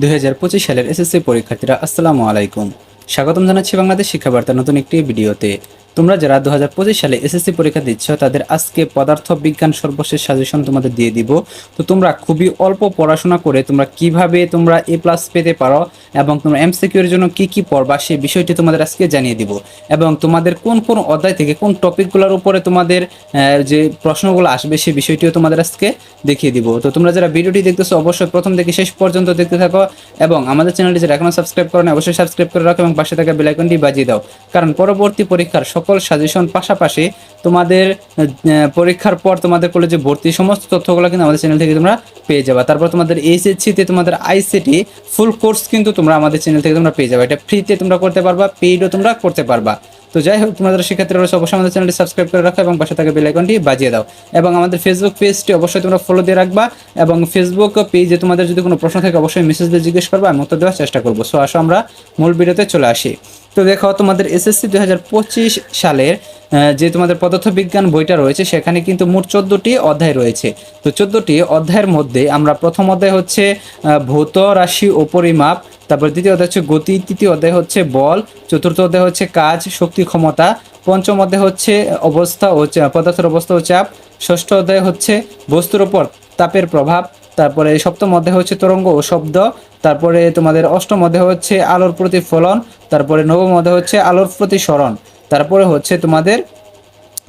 দুই হাজার পঁচিশ সালের এসএসসি পরীক্ষার্থীরা, আসসালামু আলাইকুম। স্বাগতম জানাচ্ছি বাংলাদেশ শিক্ষাবার্তার নতুন একটি ভিডিওতে। তোমরা যারা দু হাজার পঁচিশ সালে এসএসসি পরীক্ষা দিচ্ছ, তাদের আজকে পদার্থ বিজ্ঞান সর্বশেষ সাজেশন তোমাদের দিয়ে দিব। তো তোমরা খুবই অল্প পড়াশোনা করে তোমরা কীভাবে তোমরা এ প্লাস পেতে পারো এবং তোমরা এমসিকিউর জন্য কি কি পড়বা সেই বিষয়টি তোমাদের আজকে জানিয়ে দিব। এবং তোমাদের কোন কোন অধ্যায় থেকে কোন টপিকগুলোর উপরে তোমাদের যে প্রশ্নগুলো আসবে সেই বিষয়টিও তোমাদের আজকে দেখিয়ে দিব। তো তোমরা যারা ভিডিওটি দেখতেছো, অবশ্যই প্রথম থেকে শেষ পর্যন্ত দেখতে থাকো এবং আমাদের চ্যানেলটি যারা এখনও সাবস্ক্রাইব করো না অবশ্যই সাবস্ক্রাইব করে রাখো এবং পাশে থাকা বেল আইকনটি বাজিয়ে দাও। কারণ পরবর্তী পরীক্ষার সকল সাজেশন পাশাপাশি তোমাদের পরীক্ষার পর তোমাদের কলেজে ভর্তি সমস্ত তথ্যগুলো কিন্তু আমাদের চ্যানেল থেকে তোমরা পেয়ে যাবে। তারপর তোমাদের এইচএসসিতে তোমাদের আইসিটি ফুল কোর্স কিন্তু তোমরা আমাদের চ্যানেল থেকে তোমরা পেয়ে যাবে। এটা ফ্রিতে তোমরা করতে পারবা পেইডও তোমরা করতে পারবা। তো যাই হোক, তোমাদের শিক্ষার্থীরা রয়েছে, অবশ্যই আমাদের চ্যানেলটি সাবস্ক্রাইব করে রাখো এবং পাশে থাকা বেল আইকনটি বাজিয়ে দাও। এবং আমাদের ফেসবুক পেজটি অবশ্যই তোমরা ফলো দিয়ে রাখবা এবং ফেসবুক পেজে তোমাদের যদি কোনো প্রশ্ন থাকে, অবশ্যই মেসেজ দিয়ে জিজ্ঞেস করবা, আমি উত্তর দেওয়ার চেষ্টা করব। সো আসো আমরা মূল ভিডিওতে চলে আসি। তো দেখো, তোমাদের এসএসসি দুই হাজার পঁচিশ সালের যে তোমাদের পদার্থ বিজ্ঞান বইটা রয়েছে, সেখানে কিন্তু মোট চোদ্দোটি অধ্যায় রয়েছে। তো চোদ্দোটি অধ্যায়ের মধ্যে আমরা প্রথম অধ্যায় হচ্ছে ভৌত রাশি ও পরিমাপ, তারপর দ্বিতীয় অধ্যায় হচ্ছে গতি, তৃতীয় অধ্যায় হচ্ছে বল, চতুর্থ অধ্যায় হচ্ছে কাজ, শক্তি, ক্ষমতা, পঞ্চম অধ্যায় হচ্ছে অবস্থা ও পদার্থের অবস্থা ও চাপ, ষষ্ঠ অধ্যায় হচ্ছে বস্তুর ওপর তাপের প্রভাব তারপরে সপ্তম মধ্যে হচ্ছে তরঙ্গ ও শব্দ, তারপরে তোমাদের অষ্টম অধ্যায় হচ্ছে আলোর প্রতিফলন, তারপরে নবম অধ্যায় হচ্ছে আলোর প্রতিসরণ, তারপরে হচ্ছে তোমাদের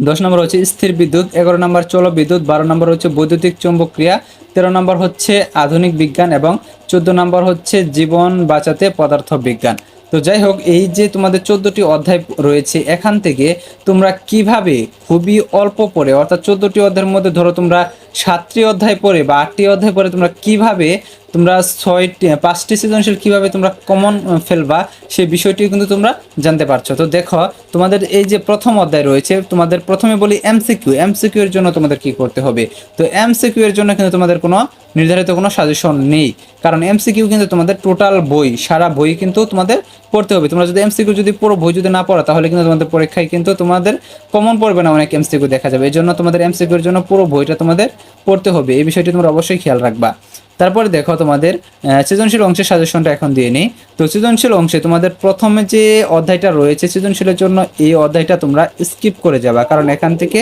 দশ নম্বর হচ্ছে স্থির বিদ্যুৎ, এগারো নম্বর চল বিদ্যুৎ, বারো নম্বর হচ্ছে বৈদ্যুতিক চৌম্বক ক্রিয়া তেরো নম্বর হচ্ছে আধুনিক বিজ্ঞান এবং চোদ্দ নম্বর হচ্ছে জীবন বাঁচাতে পদার্থ বিজ্ঞান তো যাই হোক এই যে তোমাদের চোদ্দোটি অধ্যায় রয়েছে, এখান থেকে তোমরা কীভাবে খুবই অল্প পরে অর্থাৎ চোদ্দটি অধ্যায়ের মধ্যে ধরো তোমরা সাতটি অধ্যায় পড়ে বা আটটি অধ্যায় পরে তোমরা কীভাবে তোমরা ছয়টি পাঁচটি সৃজনশীল কীভাবে তোমরা কমন ফেলবা সেই বিষয়টি কিন্তু তোমরা জানতে পারছ। তো দেখো, তোমাদের এই যে প্রথম অধ্যায় রয়েছে, তোমাদের প্রথমে বলি এমসিকিউ এমসিকিউ এর জন্য তোমাদের কি করতে হবে? তো এমসিকিউ এর জন্য কিন্তু তোমাদের কোনো নির্ধারিত কোনো সাজেশন নেই। কারণ এমসিকিউ কিন্তু তোমাদের টোটাল বই, সারা বই কিন্তু তোমাদের পড়তে হবে। তোমরা যদি এমসিকিউ যদি পুরো বই যদি না পড়ো, তাহলে কিন্তু তোমাদের পরীক্ষায় কিন্তু তোমাদের কমন পড়বে না অনেক এমসিকিউ দেখা যাবে। এই জন্য তোমাদের এমসিকিউ এর জন্য পুরো বইটা তোমাদের পড়তে হবে। এই বিষয়টি তোমরা অবশ্যই খেয়াল রাখবা। তারপরে দেখো তোমাদের সৃজনশীল অংশের সাজেশনটা এখন দিয়ে নিই। তো সৃজনশীল অংশে তোমাদের প্রথমে যে অধ্যায়টা রয়েছে, সৃজনশীলের জন্য এই অধ্যায়টা তোমরা স্কিপ করে যাবা, কারণ এখান থেকে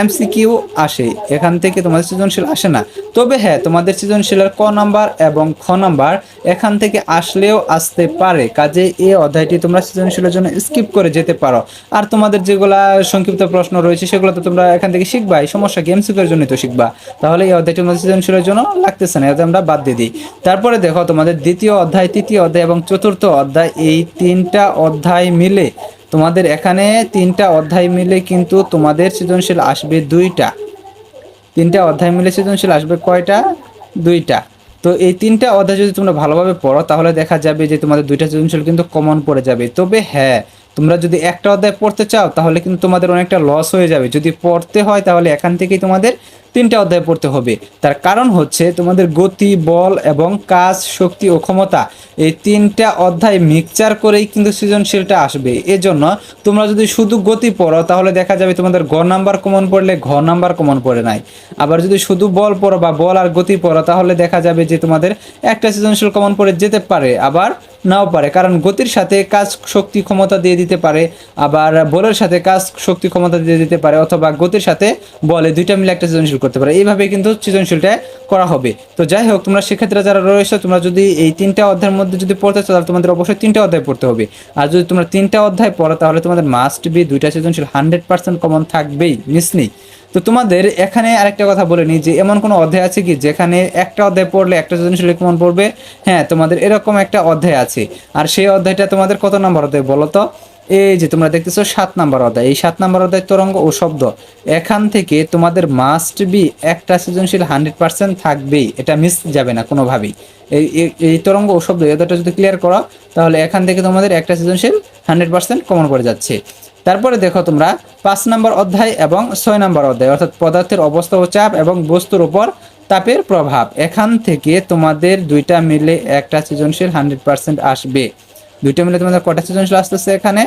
এমসিকিউ আসে, এখান থেকে তোমাদের সৃজনশীল আসে না। তবে হ্যাঁ তোমাদের সৃজনশীলের ক নাম্বার এবং খ নাম্বার এখান থেকে আসলেও আসতে পারে, কাজে এই অধ্যায়টি তোমরা সৃজনশীলের জন্য স্কিপ করে যেতে পারো। আর তোমাদের যেগুলা সংক্ষিপ্ত প্রশ্ন রয়েছে, সেগুলো তো তোমরা এখান থেকে শিখবা এই সমস্যা কি এমসিকিউর জন্য তো শিখবা। তাহলে এই অধ্যায়টি তোমাদের সৃজনশীলের জন্য লাগতেছে না এতে আমরা বাদ দিয়ে দিই। তারপরে দেখো তোমাদের দ্বিতীয় অধ্যায়, তৃতীয় অধ্যায় এবং চতুর্থ অধ্যায়, এই তিনটা অধ্যায় মিলে তোমাদের এখানে তিনটা অধ্যায় মিলে কিন্তু তোমাদের সৃজনশীল আসবে দুইটা। তিনটা অধ্যায় মিলে সৃজনশীল আসবে কয়টা? দুইটা। তো এই তিনটা অধ্যায় যদি তোমরা ভালোভাবে পড়ো, তাহলে দেখা যাবে যে তোমাদের দুইটা সৃজনশীল কিন্তু কমন পড়ে যাবে। তবে হ্যাঁ তোমরা যদি একটা অধ্যায় পড়তে চাও, তাহলে কিন্তু তোমাদের অনেকটা লস হয়ে যাবে। যদি পড়তে হয়, তাহলে এখান থেকেই তোমাদের তিনটা অধ্যায় পড়তে হবে। তার কারণ হচ্ছে তোমাদের গতি, বল এবং কাজ, শক্তি ও ক্ষমতা এই তিনটা অধ্যায় মিক্সচার করেই কিন্তু সৃজনশীলটা আসবে। এজন্য তোমরা যদি শুধু গতি পড়ো, তাহলে দেখা যাবে তোমাদের গ নাম্বার কমন পড়লে ঘ নাম্বার কমন পড়ে নাই। আবার যদি শুধু বল পড়ো বা বল আর গতি পড়ো, তাহলে দেখা যাবে যে তোমাদের একটা সৃজনশীল কমন পড়ে যেতে পারে, আবার নাও পারে। কারণ গতির সাথে কাজ, শক্তি, ক্ষমতা দিয়ে দিতে পারে, আবার বলের সাথে কাজ, শক্তি, ক্ষমতা দিয়ে দিতে পারে, অথবা গতির সাথে বলে, দুইটা মিলে একটা সৃজনশীল করতে পারে। এইভাবে কিন্তু সৃজনশীলটা করা হবে। তো যাই হোক, তোমরা সেক্ষেত্রে যারা রয়েছে, তোমরা যদি এই তিনটা অধ্যায়ের মধ্যে যদি পড়তে চাও, তাহলে তোমাদের অবশ্যই তিনটা অধ্যায় পড়তে হবে। আর যদি তোমরা তিনটা অধ্যায় পড়ো, তাহলে তোমাদের মাস্ট বি দুইটা সৃজনশীল হান্ড্রেড পার্সেন্ট কমন থাকবেই মিস নেই তো তোমাদের এখানে আরেকটা কথা বলে নিই যে, এমন কোনো অধ্যায় আছে কি, যেখানে একটা অধ্যায় পড়লে একটা সৃজনশীল কমন পড়বে? হ্যাঁ তোমাদের এরকম একটা অধ্যায় আছে। আর সেই অধ্যায়টা তোমাদের কত নম্বর অধ্যায় বলো তো? এই যে তোমরা দেখতেছো সাত নাম্বার অধ্যায়। এই সাত নাম্বার অধ্যায় তরঙ্গ ও শব্দ। এখান থেকে তোমাদের মাস্ট বি একটা সৃজনশীল হান্ড্রেড পার্সেন্ট থাকবেই। এটা মিস যাবে না কোনোভাবেই। এই, এই- তরঙ্গ ও শব্দ এই যদি ক্লিয়ার করো, তাহলে এখান থেকে তোমাদের একটা সৃজনশীল হান্ড্রেড পার্সেন্ট কমন পড়ে যাচ্ছে। তারপরে দেখো তোমরা পাঁচ নম্বর অধ্যায় এবং ছয় নম্বর অধ্যায়, অর্থাৎ পদার্থের অবস্থা ও চাপ এবং বস্তুর উপর তাপের প্রভাব। এখান থেকে তোমাদের দুইটা মিলে একটা সৃজনশীল হান্ড্রেড পার্সেন্ট আসবে। দুইটা মিলে তোমাদের কয়টা সৃজনশীল আসতেছে এখানে?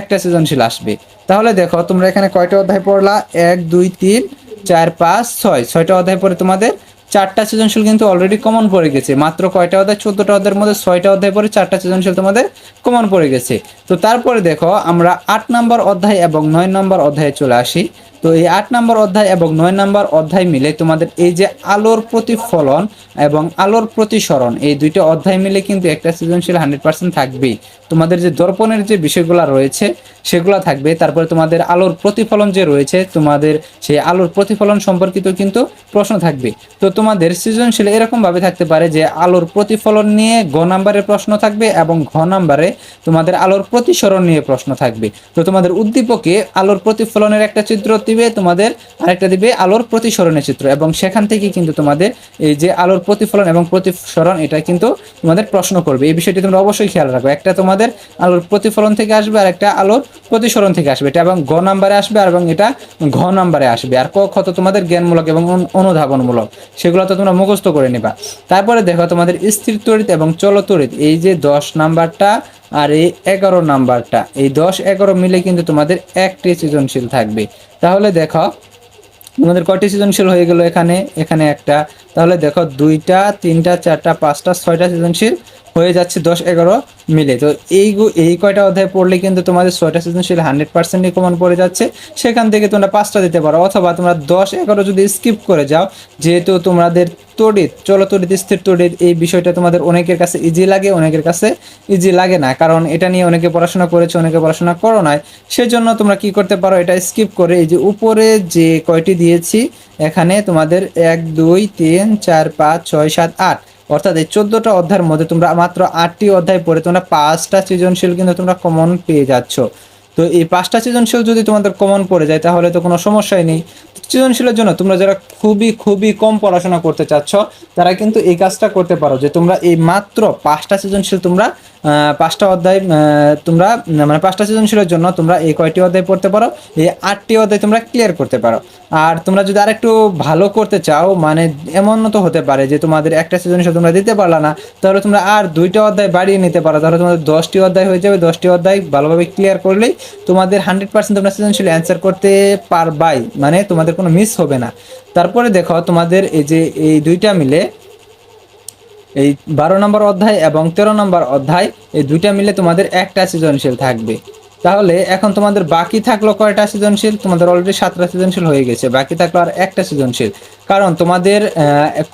একটা সৃজনশীল আসবে। তাহলে দেখো, তোমরা এখানে কয়টা অধ্যায় পড়লা? এক, দুই, তিন, চার, পাঁচ, ছয়। ছয়টা অধ্যায় পরে তোমাদের চারটা সৃজনশীল কিন্তু অলরেডি কমন পড়ে গেছে। মাত্র কয়টা অধ্যায়? চোদ্দটা অধ্যায়ের মধ্যে ছয়টা অধ্যায় পরে চারটা সৃজনশীল তোমাদের কমন পড়ে গেছে। তো তারপরে দেখো, আমরা আট নম্বর অধ্যায় এবং নয় নম্বর অধ্যায়ে চলে আসি। তো এই আট নম্বর অধ্যায় এবং নয় নম্বর অধ্যায় মিলে তোমাদের এই যে আলোর প্রতিফলন এবং আলোর প্রতিসরণ, এই দুইটা অধ্যায় মিলে কিন্তু একটা সৃজনশীল হান্ড্রেড পার্সেন্ট থাকবেই। তোমাদের যে দর্পণের যে বিষয়গুলো রয়েছে, সেগুলো থাকবে। তারপরে তোমাদের আলোর প্রতিফলন যে রয়েছে, তোমাদের সেই আলোর প্রতিফলন সম্পর্কিত কিন্তু প্রশ্ন থাকবে। তো তোমাদের সৃজনশীল এরকম ভাবে থাকতে পারে যে আলোর প্রতিফলন নিয়ে গ নাম্বারের প্রশ্ন থাকবে এবং ঘ নাম্বারে তোমাদের আলোর প্রতিসরণ নিয়ে প্রশ্ন থাকবে। তো তোমাদের উদ্দীপকে আলোর প্রতিফলনের একটা চিত্র দিবে, তোমাদের আরেকটা দিবে আলোর প্রতিসরণের চিত্র। এবং সেখান থেকে কিন্তু তোমাদের এই যে আলোর প্রতিফলন এবং প্রতিসরণ, এটা কিন্তু তোমাদের প্রশ্ন করবে। এই বিষয়টি তোমরা অবশ্যই খেয়াল রাখবে। একটা তোমাদের আলোর প্রতিফলন থেকে আসবে আর একটা আলোর প্রতিসরণ থেকে আসবে। এটা এবং গ নাম্বারে আসবে আর এবং এটা ঘ নাম্বারে আসবে। আর ক খ তো তোমাদের জ্ঞানমূলক এবং অনুধাবনমূলক। সেগুলো তো তোমরা মুখস্থ করে নিবা। তারপরে দেখো তোমাদের স্থির তড়িৎ এবং চলতড়িৎ এই যে দশ নাম্বারটা আর এই এগারো নাম্বারটা, এই দশ এগারো মিলে কিন্তু তোমাদের একটি সৃজনশীল থাকবে। তাহলে দেখো, তোমাদের কটি সৃজনশীল হয়ে গেল এখানে? এখানে একটা তাহলে দেখো দুইটা, তিনটা, চারটা, পাঁচটা, ছয়টা সৃজনশীল হয়ে যাচ্ছে দশ, এগারো মিলে। তো এই এই কয়টা অধ্যায় পড়লে কিন্তু তোমাদের ছয়টা সৃজনশীল হান্ড্রেড পার্সেন্টই কমন পড়ে যাচ্ছে। সেখান থেকে তোমরা পাঁচটা দিতে পারো, অথবা তোমরা দশ, এগারো যদি স্কিপ করে যাও, যেহেতু তোমাদের তড়িৎ চলো তড়িৎ স্থির তড়িৎ, এই বিষয়টা তোমাদের অনেকের কাছে ইজি লাগে, অনেকের কাছে ইজি লাগে না। কারণ এটা নিয়ে অনেকে পড়াশোনা করেছে, অনেকে পড়াশোনা করো নাই। সেজন্য তোমরা কি করতে পারো, এটা স্কিপ করে এই যে উপরে যে কয়টি দিয়েছি, এখানে তোমাদের এক, দুই, তিন চার, পাঁচ, ছয়, সাত, আট। অর্থাৎ এই চোদ্দটা অধ্যায়ের মধ্যে তোমরা মাত্র আটটি অধ্যায় পড়ে তোমরা পাঁচটা সৃজনশীল কিন্তু তোমরা কমন পেয়ে যাচ্ছ। তো এই পাঁচটা সৃজনশীল যদি তোমাদের কমন পড়ে যায়, তাহলে তো কোনো সমস্যাই নেই। সৃজনশীলের জন্য তোমরা যারা খুবই খুবই কম পড়াশোনা করতে চাচ্ছ, তারা কিন্তু এই কাজটা করতে পারো যে তোমরা এই মাত্র পাঁচটা সৃজনশীল তোমরা পাঁচটা অধ্যায় তোমরা মানে পাঁচটা সৃজনশীলের জন্য তোমরা এই কয়টি অধ্যায় পড়তে পারো, এই আটটি অধ্যায় তোমরা ক্লিয়ার করতে পারো। আর তোমরা যদি আরেকটু ভালো করতে চাও মানে এমন তো হতে পারে যে তোমাদের একটা সৃজনশীল তোমরা দিতে পারলা না, তাহলে তোমরা আর দুইটা অধ্যায় বাড়িয়ে নিতে পারো, তাহলে তোমাদের দশটি অধ্যায় হয়ে যাবে, দশটি অধ্যায় ভালোভাবে ক্লিয়ার করলেই তোমাদের হান্ড্রেড পার্সেন্ট তোমরা সৃজনশীল অ্যান্সার করতে পারবাই মানে তোমাদের কোনো মিস হবে না। তারপরে দেখো তোমাদের এই যে এই দুইটা মিলে এই বারো নম্বর অধ্যায় এবং তেরো নম্বর অধ্যায়, এই দুইটা মিলে তোমাদের একটা সৃজনশীল থাকবে। তাহলে এখন তোমাদের বাকি থাকল কয়টা সৃজনশীল? তোমাদের অলরেডি সাতটা সৃজনশীল হয়ে গেছে, বাকি থাকল আর একটা সৃজনশীল। কারণ তোমাদের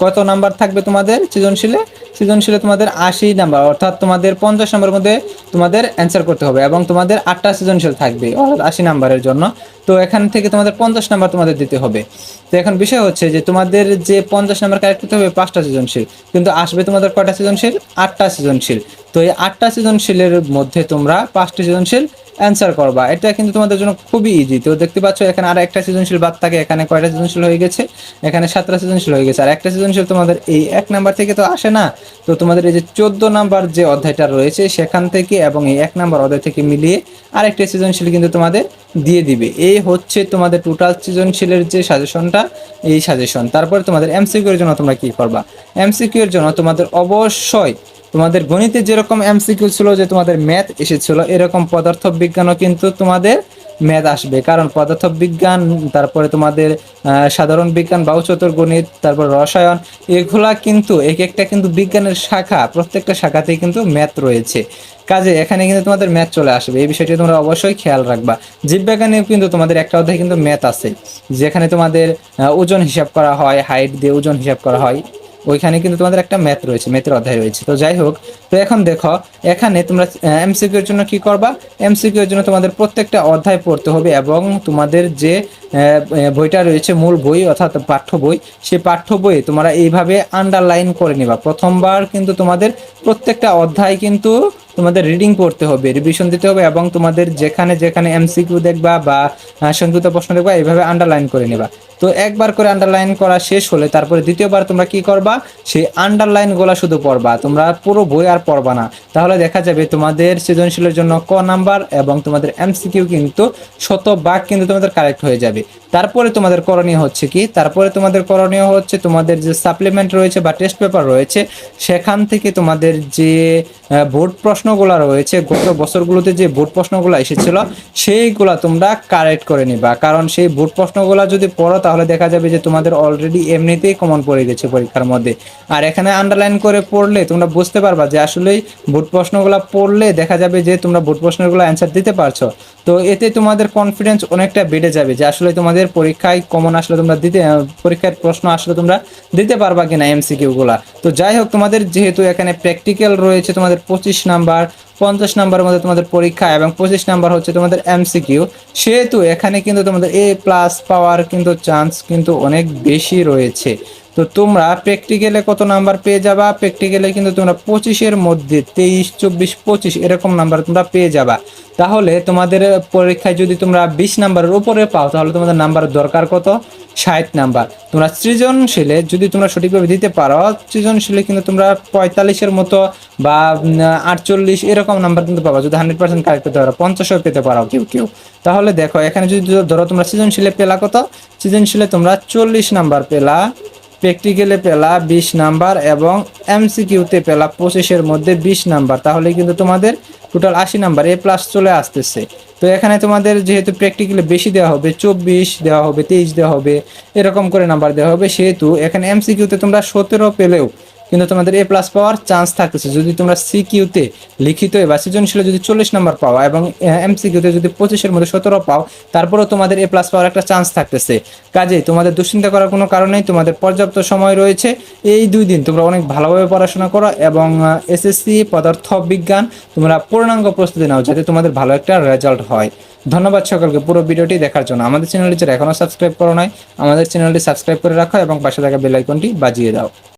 কত নাম্বার থাকবে তোমাদের সৃজনশীলে? সৃজনশীলে তোমাদের আশি নাম্বার অর্থাৎ তোমাদের পঞ্চাশ নম্বরের মধ্যে তোমাদের অ্যান্সার করতে হবে এবং তোমাদের আটটা সৃজনশীল থাকবে, অর্থাৎ আশি নাম্বারের জন্য। তো এখান থেকে তোমাদের পঞ্চাশ নাম্বার তোমাদের দিতে হবে। তো এখন বিষয় হচ্ছে যে তোমাদের যে পঞ্চাশ নাম্বার কারেক্ট করতে হবে, পাঁচটা সৃজনশীল। কিন্তু আসবে তোমাদের কয়টা সৃজনশীল? আটটা সৃজনশীল। তো এই আটটা সৃজনশীলের মধ্যে তোমরা পাঁচটি সৃজনশীল অ্যান্সার করবা। এটা কিন্তু তোমাদের জন্য খুবই ইজি তো দেখতে পাচ্ছ, এখানে আর একটা সৃজনশীল বাদ থাকে। এখানে কয়টা সৃজনশীল হয়ে গেছে? এখানে সাতটা সৃজনশীল হয়ে গেছে। আর একটা সৃজনশীল তোমাদের এই এক নাম্বার থেকে তো আসে না। তো তোমাদের এই যে চোদ্দ নাম্বার যে অধ্যায়টা রয়েছে, সেখান থেকে এবং এই এক নাম্বার অধ্যায় থেকে মিলিয়ে আরেকটা সৃজনশীল কিন্তু তোমাদের দিয়ে দিবে। এই হচ্ছে তোমাদের টোটাল সৃজনশীলের যে সাজেশনটা, এই সাজেশন। তারপরে তোমাদের এমসিকিউ এর জন্য তোমরা কি করবা? এমসিকিউ এর জন্য তোমাদের অবশ্যই তোমাদের গণিতে যেরকম এমসিকিউ ছিল যে তোমাদের ম্যাথ এসেছিল, এরকম পদার্থ বিজ্ঞানও কিন্তু তোমাদের ম্যাথ আসবে। কারণ পদার্থ বিজ্ঞান তারপরে তোমাদের সাধারণ বিজ্ঞান বাহুচতুর গণিত তারপর রসায়ন, এগুলা কিন্তু, এক একটা কিন্তু বিজ্ঞানের শাখা, প্রত্যেকটা শাখাতেই কিন্তু ম্যাথ রয়েছে। কাজে এখানে কিন্তু তোমাদের ম্যাথ চলে আসবে। এই বিষয়টি তোমরা অবশ্যই খেয়াল রাখবা। জীববিজ্ঞানেও কিন্তু তোমাদের একটা অধ্যায় কিন্তু ম্যাথ আছে। যেখানে তোমাদের ওজন হিসাব করা হয় হাইট দিয়ে ওজন হিসাব করা হয়। ওইখানে কিন্তু তোমাদের একটা ম্যাথ রয়েছে ম্যাথের অধ্যায় রয়েছে। তো যাই হোক, তো এখন দেখো, এখানে তোমরা এমসিকিউ এর জন্য কি করবা? এমসিকিউ এর জন্য তোমাদের প্রত্যেকটা অধ্যায় পড়তে হবে এবং তোমাদের যে বইটা রয়েছে, মূল বই অর্থাৎ পাঠ্য বই সেই পাঠ্য বইয়ে তোমরা এইভাবে আন্ডারলাইন করে নিবা। প্রথমবার কিন্তু তোমাদের প্রত্যেকটা অধ্যায় কিন্তু তোমাদের রিডিং পড়তে হবে রিভিশন দিতে হবে এবং তোমাদের যেখানে যেখানে এমসিকিউ দেখবা বা সংযুক্ত প্রশ্ন দেখবা, এইভাবে আন্ডারলাইন করে নেবা। তো একবার করে আন্ডারলাইন করা শেষ হলে তারপরে দ্বিতীয়বার তোমরা কি করবা? সেই আন্ডারলাইনগুলা শুধু পড়বা, তোমরা পুরো বই আর পড়বা না। তাহলে দেখা যাবে তোমাদের সৃজনশীলের জন্য ক নাম্বার এবং তোমাদের এমসিকিউ কিন্তু শত ভাগ কিন্তু তোমাদের কারেক্ট হয়ে যাবে। তারপরে তোমাদের করণীয় হচ্ছে কি? তারপরে তোমাদের করণীয় হচ্ছে তোমাদের যে সাপ্লিমেন্ট রয়েছে বা টেস্ট পেপার রয়েছে, সেখান থেকে তোমাদের যে বোর্ড প্রশ্ন প্রশ্নগুলো রয়েছে, গত বছরগুলোতে যে বোর্ড প্রশ্নগুলো এসেছিল, সেইগুলা তোমরা কারেক্ট করে নিবা। কারণ সেই বোর্ড প্রশ্নগুলো যদি পড়ো, তাহলে দেখা যাবে যে তোমাদের অলরেডি এমনিতেই কমন পড়ে গেছে পরীক্ষার মধ্যে। আর এখানে আন্ডারলাইন করে পড়লে তোমরা বুঝতে পারবা যে আসলেই বোর্ড প্রশ্নগুলো পড়লে দেখা যাবে যে তোমরা বোর্ড প্রশ্নগুলো অ্যান্সার দিতে পারছ। তো এতে তোমাদের কনফিডেন্স অনেকটা বেড়ে যাবে যে আসলে তোমাদের পরীক্ষায় কমন আসলে তোমরা দিতে, পরীক্ষার প্রশ্ন আসলে তোমরা দিতে পারবা কিনা এমসিকিউ গুলা। তো যাই হোক, তোমাদের যেহেতু এখানে প্র্যাকটিক্যাল রয়েছে, তোমাদের পঁচিশ নাম্বার পঞ্চাশ নাম্বারের মধ্যে তোমাদের পরীক্ষা এবং পঁচিশ নাম্বার হচ্ছে তোমাদের এমসিকিউ সেহেতু এখানে কিন্তু তোমাদের এ প্লাস পাওয়ার কিন্তু চান্স কিন্তু অনেক বেশি রয়েছে। তো তোমরা প্র্যাকটিক্যালে কত নাম্বার পেয়ে যাবা? প্র্যাকটিক্যালে কিন্তু তোমরা পঁচিশের মধ্যে তেইশ, চব্বিশ, পঁচিশ এরকম নাম্বার তোমরা পেয়ে যাবা। তাহলে তোমাদের পরীক্ষায় যদি তোমরা বিশ নাম্বারের উপরে পাও, তাহলে তোমাদের নাম্বার দরকার কত? ষাট নাম্বার তোমরা সৃজনশীলে যদি তোমরা সঠিকভাবে দিতে পারো, সৃজনশীলে কিন্তু তোমরা পঁয়তাল্লিশের মতো বা আটচল্লিশ এরকম নাম্বার কিন্তু পাবা। যদি হান্ড্রেড পার্সেন্ট কারেক্ট পেতে পারো, পঞ্চাশও পেতে পারো, কেউ কেউ। তাহলে দেখো, এখানে যদি ধরো তোমরা সৃজনশীলে পেলা কত? সৃজনশীলে তোমরা চল্লিশ নাম্বার পেলা। প্র্যাকটিক্যালে পেলা বিশ নাম্বার এবং এমসিকিউতে পেলা পঁচিশের মধ্যে বিশ নাম্বার। তাহলে কিন্তু তোমাদের টোটাল আশি নাম্বার এ প্লাস চলে আসতেছে। তো এখানে তোমাদের যেহেতু প্র্যাকটিক্যালে বেশি দেওয়া হবে, চব্বিশ দেওয়া হবে, তেইশ দেওয়া হবে, এরকম করে নাম্বার দেওয়া হবে, সেহেতু এখানে এমসিকিউতে তোমরা সতেরো পেলেও কিন্তু তোমাদের এ প্লাস পাওয়ার চান্স থাকতেছে। যদি তোমরা সিকিউতে লিখিত বা সৃজনশীলে যদি চল্লিশ নাম্বার পাও এবং এমসিকিউতে যদি পঁচিশের মধ্যে সতেরো পাও, তারপরেও তোমাদের এ প্লাস পাওয়ার একটা চান্স থাকতেছে। কাজেই তোমাদের দুশ্চিন্তা করার কোনো কারণ নেই, তোমাদের পর্যাপ্ত সময় রয়েছে। এই দুই দিন তোমরা অনেক ভালোভাবে পড়াশোনা করো এবং এসএসসি পদার্থ বিজ্ঞান তোমরা পূর্ণাঙ্গ প্রস্তুতি নাও যাতে তোমাদের ভালো একটা রেজাল্ট হয়। ধন্যবাদ সকলকে পুরো ভিডিওটি দেখার জন্য। আমাদের চ্যানেলটি যারা এখনও সাবস্ক্রাইব করো নাই, আমাদের চ্যানেলটি সাবস্ক্রাইব করে রাখো এবং পাশে থাকা বেল আইকনটি বাজিয়ে দাও।